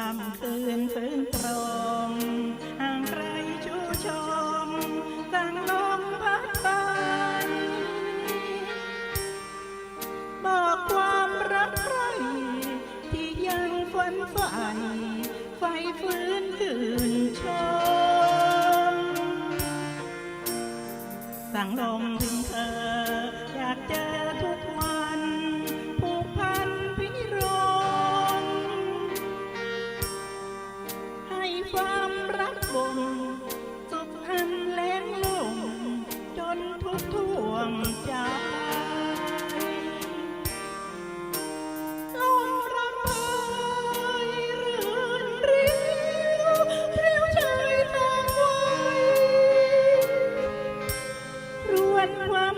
ค่ำคืนฟื้นตรงห่างไกลชูชมต่งลมพัดไปบอกความรักใครที่ยังฝันใฝ่ไฟฟื้นคืนชมสั่งลมถึงเธออยากเจอทุกวัน ความรักบ่มสุขอันแล้งลงจนทุกท่วงใจลมรำไปรื่นริ้วพริ้วใจตามไว้รวนความ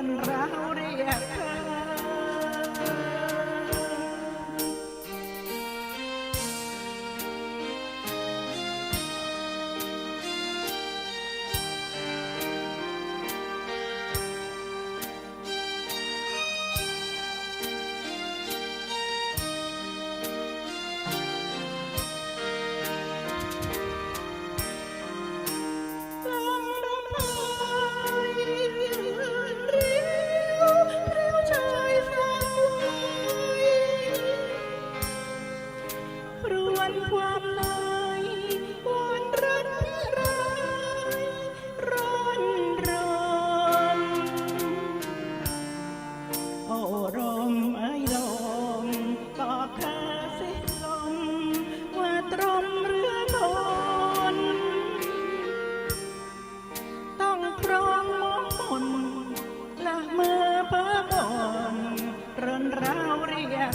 รนเราเรียก นความลายวอนรักนิร้อนรมโอ้รมไอ้ลมตอบข้าสิลม ว่าตรมเรือโนนต้องครองมองมนละมือเพ้อมนเรินราวเรียก